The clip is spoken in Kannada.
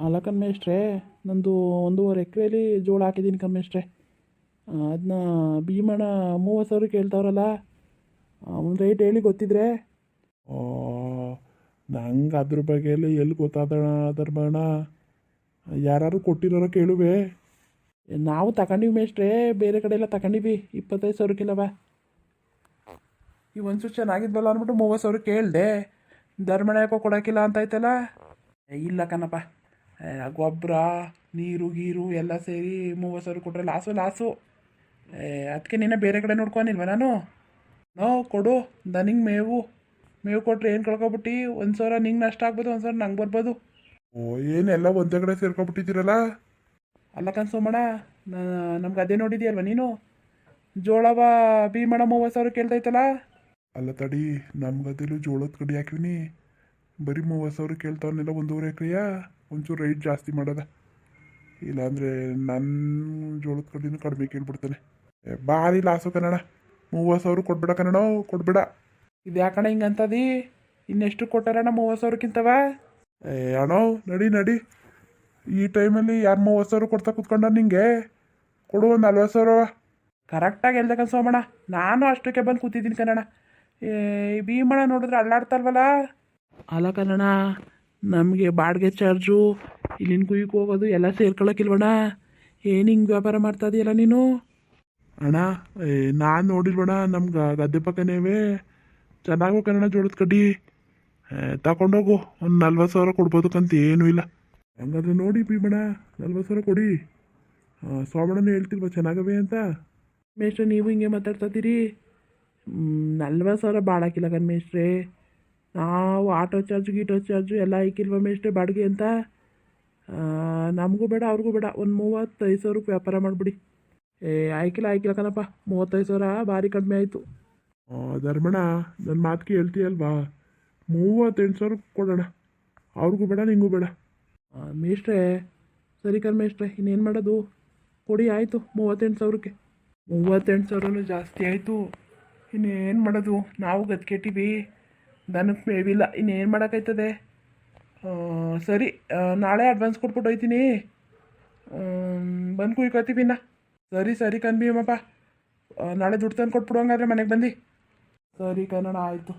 ಅಲ್ಲ ಕನ್ಮೇಷ್ಟ್ರೆ ನಂದು ಒಂದೂವರೆ ಎಕರೆಲಿ ಜೋಳ ಹಾಕಿದ್ದೀನಿ ಕನ್ಮೇಷ್ಟ್ರೆ. ಅದನ್ನ ಭೀಮಣ್ಣ ಮೂವತ್ತು ಸಾವಿರ ಕೇಳ್ತಾವ್ರಲ್ಲ ಒಂದು ರೇಟ್ ಹೇಳಿ ಗೊತ್ತಿದ್ರೆ. ಓ ನಂಗೆ ಅದ್ರ ಬಗ್ಗೆ ಎಲ್ಲಿ ಗೊತ್ತಾದಣ ಧರ್ಮಣ್ಣ? ಯಾರು ಕೊಟ್ಟಿರೋರ ಕೇಳುವೆ. ನಾವು ತಗೊಂಡಿವಿ ಮೇಷ್ಟ್ರೆ ಬೇರೆ ಕಡೆ ಎಲ್ಲ ತಗೊಂಡಿವಿ ಇಪ್ಪತ್ತೈದು ಸಾವಿರ ಕಿಲೋವ ಈ ಒಂದು ಚೆನ್ನಾಗಿದ್ವಲ್ಲ ಅಂದ್ಬಿಟ್ಟು ಮೂವತ್ತು ಸಾವಿರ ಕೇಳಿದೆ. ಧರ್ಮಣ ಯಾಕೋ ಕೊಡೋಕ್ಕಿಲ್ಲ ಅಂತ ಆಯ್ತಲ್ಲ? ಏ, ಇಲ್ಲ ಕಣಪ್ಪ. ಗೊಬ್ಬರ ನೀರು ಗೀರು ಎಲ್ಲ ಸೇರಿ ಮೂವತ್ತು ಸಾವಿರ ಕೊಟ್ಟರೆ ಲಾಸು ಲಾಸು ಅದಕ್ಕೆ ನಿನ್ನ ಬೇರೆ ಕಡೆ ನೋಡ್ಕೊಂಡಿಲ್ವ ನಾನು? ನೋ ಕೊಡು ನನಗೆ ಮೇವು. ಮೇವು ಕೊಟ್ಟರೆ ಏನು ಕಳ್ಕೊಬಿಟ್ಟು? ಒಂದು ಸಾವಿರ ನಿಂಗೆ ನಷ್ಟ ಆಗ್ಬೋದು ಒಂದು ಸಾವಿರ ನಂಗೆ ಬರ್ಬೋದು. ಓ ಏನೆಲ್ಲ ಒಂದೇ ಕಡೆ ಸೇರ್ಕೊಬಿಟ್ಟಿದ್ದೀರಲ್ಲ? ಅಲ್ಲ ಕನ್ಸೋಮಣ ನಮ್ಗೆ ಅದೇ ನೋಡಿದ್ಯಲ್ವ ನೀನು? ಜೋಳವ ಭೀಮಣ ಮೂವತ್ತು ಸಾವಿರ ಕೇಳ್ತೈತಲ್ಲ? ಅಲ್ಲ ತಡಿ ಗದ್ದೆಲು ಜೋಳದ ಕಡಿ ಹಾಕಿವಿನಿ ಬರೀ ಮೂವತ್ತು ಸಾವಿರ ಕೇಳ್ತಾವನ್ನೆಲ್ಲ ಒಂದೂವರೆ ಎಕರೆಯ? ಒಂಚೂರು ರೇಟ್ ಜಾಸ್ತಿ ಮಾಡೋದ. ಇಲ್ಲಾಂದರೆ ನನ್ನ ಜೋಳದ ಕಡಿನೂ ಕಡಿಮೆ ಕೇಳ್ಬಿಡ್ತಾನೆ. ಭಾರಿ ಲಾಸು ಕನ್ನಡ. ಮೂವತ್ತು ಸಾವಿರ ಕೊಡ್ಬೇಡ ಕನ್ನಡ, ಕೊಡ್ಬೇಡ. ಇದು ಯಾಕಣ್ಣ ಹಿಂಗಂತದಿ ಇನ್ನೆಷ್ಟು ಕೊಟ್ಟಾರಣ್ಣ ಮೂವತ್ತು ಸಾವಿರಕ್ಕಿಂತವ? ಏ ನಡಿ ನಡಿ. ಈ ಟೈಮಲ್ಲಿ ಯಾರು ಮೂವತ್ತು ಸಾವಿರ ಕೊಡ್ತಾ ಕೂತ್ಕೊಂಡ ನಿಂಗೆ? ಕೊಡು ಒಂದು ನಲ್ವತ್ತು ಸಾವಿರ. ಕರೆಕ್ಟಾಗಿ ಹೇಳ್ದಕ್ಕ ಸೋಮಣ್ಣ. ನಾನು ಅಷ್ಟಕ್ಕೆ ಬಂದು ಕೂತಿದ್ದೀನಿ ಕನ್ನಡ. ಏ ಭೀಮಣ್ಣ ನೋಡಿದ್ರೆ ಅಲ್ಲಾಡ್ತಲ್ವಲ್ಲ ಅಲ್ಲ ಕನ್ನಡ. ನಮಗೆ ಬಾಡಿಗೆ ಚಾರ್ಜು ಇಲ್ಲಿನ ಕುಯ್ಯಕ್ಕೆ ಹೋಗೋದು ಎಲ್ಲ ಸೇರ್ಕೊಳ್ಳೋಕ್ಕಿಲ್ವಣ್ಣ ಏನು ಹಿಂಗೆ ವ್ಯಾಪಾರ ಮಾಡ್ತಾ ಇದೆಯಲ್ಲ ನೀನು? ಅಣ್ಣ ನಾನು ನೋಡಿಲ್ವಣ ನಮ್ಗೆ ಗದ್ದೆ ಪಕ್ಕನೇವೆ. ಚೆನ್ನಾಗೋ ಕನ್ನಡ ಜೋಳದ ಕಡ್ಡಿ. ತಗೊಂಡೋಗು ಒಂದು ನಲ್ವತ್ತು ಸಾವಿರ ಕೊಡ್ಬೋದಕ್ಕಂತ ಏನೂ ಇಲ್ಲ. ಹಂಗಾದ್ರೆ ನೋಡಿ ಭೀಮಣ್ಣ ನಲ್ವತ್ತು ಸಾವಿರ ಕೊಡಿ. ಸೋಮಣ್ಣನೂ ಹೇಳ್ತಿಲ್ವ ಚೆನ್ನಾಗವೆ ಅಂತ? ಮೇಷ್ಟ್ರೆ ನೀವು ಹಿಂಗೆ ಮಾತಾಡ್ತಾ ಇದ್ದೀರಿ? ನಲ್ವತ್ತು ಸಾವಿರ ಭಾಳ ಹಾಕಿಲ್ಲ ಕಣ್ ಮೇಷ್ಟ್ರೆ ನಾವು ಆಟೋ ಚಾರ್ಜು ಗೀಟೋ ಚಾರ್ಜು ಎಲ್ಲ ಮೇಷ್ಟ್ರೆ ಬಾಡಿಗೆ ಅಂತ? ನಮಗೂ ಬೇಡ ಅವ್ರಿಗೂ ಬೇಡ. ಒಂದು ಮೂವತ್ತೈದು ಸಾವಿರಕ್ಕೆ ವ್ಯಾಪಾರ ಮಾಡಿಬಿಡಿ. ಏ ಆಯ್ಕಿಲ್ಲ ಆಯ್ಕಿಲ್ಲ ಕಣಪ್ಪ. ಮೂವತ್ತೈದು ಸಾವಿರ ಭಾರಿ ಕಡಿಮೆ ಆಯಿತು. ಧರ್ಮಣ ನನ್ನ ಮಾತಿಗೆ ಹೇಳ್ತೀಯಲ್ವಾ ಮೂವತ್ತೆಂಟು ಸಾವಿರ ಕೊಡೋಣ. ಅವ್ರಿಗೂ ಬೇಡ ನಿಂಗೂ ಬೇಡ. ಮೇಷ್ಟ್ರೇ ಸರಿ ಕಣ್ ಮೇಷ್ಟ್ರೆ ಇನ್ನೇನು ಮಾಡೋದು? ಕೊಡಿ ಆಯಿತು ಮೂವತ್ತೆಂಟು ಸಾವಿರಕ್ಕೆ. ಮೂವತ್ತೆಂಟು ಸಾವಿರನೂ ಜಾಸ್ತಿ ಆಯಿತು. ಇನ್ನೇನು ಮಾಡೋದು? ನಾವು ಗದ್ಕೆಟ್ಟಿವಿ ದನಕ್ಕೆ ಮೇವಿಲ್ಲ ಇನ್ನೇನು ಮಾಡೋಕ್ಕಾಯ್ತದೆ? ಸರಿ ನಾಳೆ ಅಡ್ವಾನ್ಸ್ ಕೊಟ್ಬಿಟ್ಟು ಹೋಯ್ತೀನಿ. ಬಂದು ಕುಯ್ಕೋತೀವಿ ಇನ್ನ. ಸರಿ ಸರಿ ಕನ್ಬಿಯಮ್ಮಪ್ಪ ನಾಳೆ ದುಡ್ಡು ತಂದು ಕೊಟ್ಬಿಡು ಹಂಗಾದ್ರೆ ಮನೆಗೆ ಬಂದು. ಸರಿ ಕನ್ನಡ ಆಯಿತು.